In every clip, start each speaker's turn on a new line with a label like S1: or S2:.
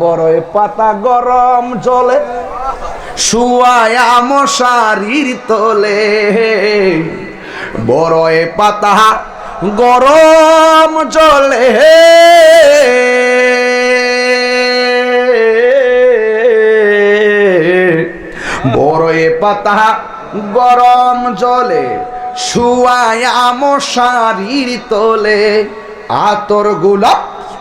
S1: বড়ই পাতা গরম জলে, শুয়ায়া মশারির তোলে। বড়ই পাতা গরম জলে। বড়ই পাতা গরম জলে, শুয়ায়া মশারির তোলে। আতর গোলাপ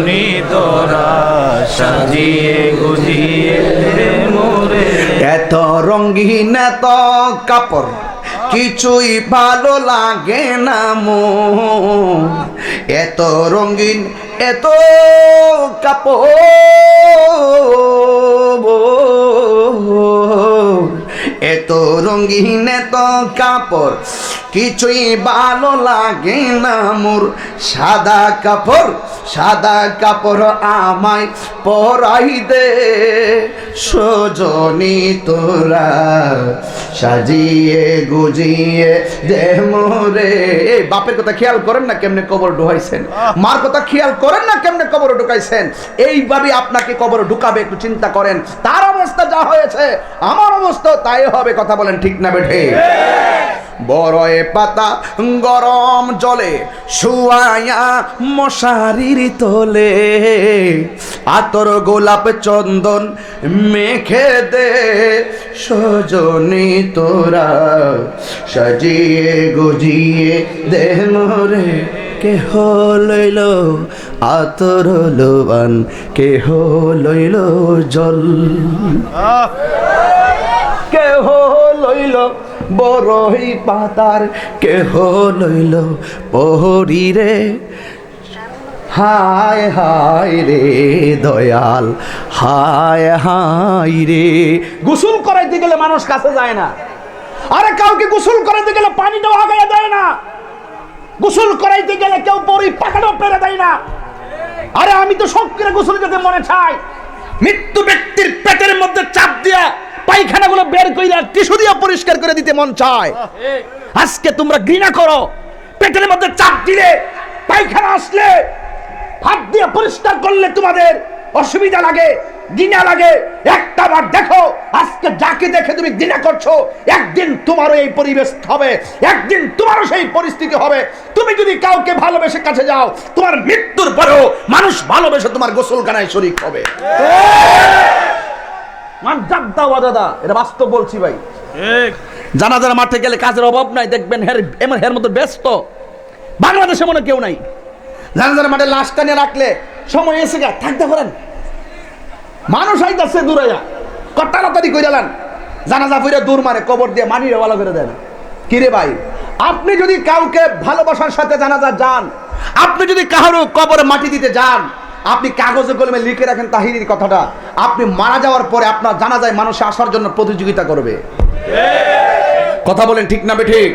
S2: সজনি তোরা সাজিয়ে গুজিয়ে মোরে।
S1: এত রঙ্গিন এত কাপড়, কিছুই ভালো লাগে না মো এত রঙিন, এত কাপড়। এত রঙিন, এত কাপড়, কিছুই ভালো লাগে না মোর। সাদা কাপড় সাদা কাপড় আমায় পরাই দে, সজনি তোরা সাজিয়ে গুজিয়ে দে মোরে। বাপের কথা খেয়াল করেন না কেমনে কবর ঢুকাইছেন? মার কথা খেয়াল করেন না কেমনে কবর ঢুকাইছেন? এইভাবে আপনাকে কবর ঢুকাবে, একটু চিন্তা করেন। তার অবস্থা যা হয়েছে, আমার অবস্থা তাই হবে, কথা বলেন ঠিক না বেঠে? বড়য়ে পাতা গরম জলে শুয়ায়া মশারির তোলে, আতর গোলাপ চন্দন মেখে দে, সজনি তোরা সাজিয়ে গজিয়ে দে মোরে। কেহ লইল, আতর লোবান, কেহ লইল জল। কেহ লইল বড়ই পাতার, কেহ লইল পহরি রে হায় হায় রে দয়াল, হায় হায় রে। গোসল করাইতে গেলে মানুষ কাছে যায় না। আরে কাউকে গোসল করাইতে গেলে পানিটাও আগাইয়া দেয় না। গোসল করাইতে গেলে কেউ পরি পাকাটাও পেরে দেয় না। আরে, আমি তো শখ করে গোসল যেতে মনে চাই। মৃত্যু ব্যক্তির পেটের মধ্যে চাপ দিয়া পায়খানাগুলো বের কইরা টিস্যু দিয়া পরিষ্কার করে দিতে মন চায়। আজকে তোমরা ঘৃণা করো। পেটের মধ্যে চাপ দিলে পায়খানা আসলে হাত দিয়ে পরিষ্কার করলে তোমাদের অসুবিধা লাগে, ঘৃণা লাগে। একটা বার যাকে দেখে তুমি ঘৃণা করছ। একদিন তোমারও এই পরিবেশ হবে একদিন তোমারও সেই পরিস্থিতি হবে। তুমি যদি কাউকে ভালোবেসে কাছে যাও তোমার মৃত্যুর পরেও মানুষ ভালোবেসে তোমার গোসলখানায় শরিক হবে। এটা বাস্তব বলছি ভাই। জানাজার মাঠে গেলে কাজের অভাব নাই দেখবেন হের এমন হের মতো ব্যস্ত। বাংলাদেশে মনে কেউ নাই। জানাজার মাঠে লাশটা নিয়ে রাখলে সময় এসে গা থাকতে পারেন। মানুষ আইতাছে দূরাইয়া কটারাতারি কইরালেন জানাজা ফিরে দূর মারে কবর দিয়ে মানিয়ে ভালো করে দেন কিরে ভাই? আপনি যদি কাউকে ভালোবাসার সাথে জানাজা যান আপনি যদি কারও কবরে মাটি দিতে যান আপনি কাগজে কলমে লিখে রাখেন তাহিরির কথাটা আপনি মারা যাওয়ার পরে আপনার জানাজায় মানুষ আসার জন্য প্রতিযোগিতা করবে। কথা বলেন ঠিক না বে ঠিক।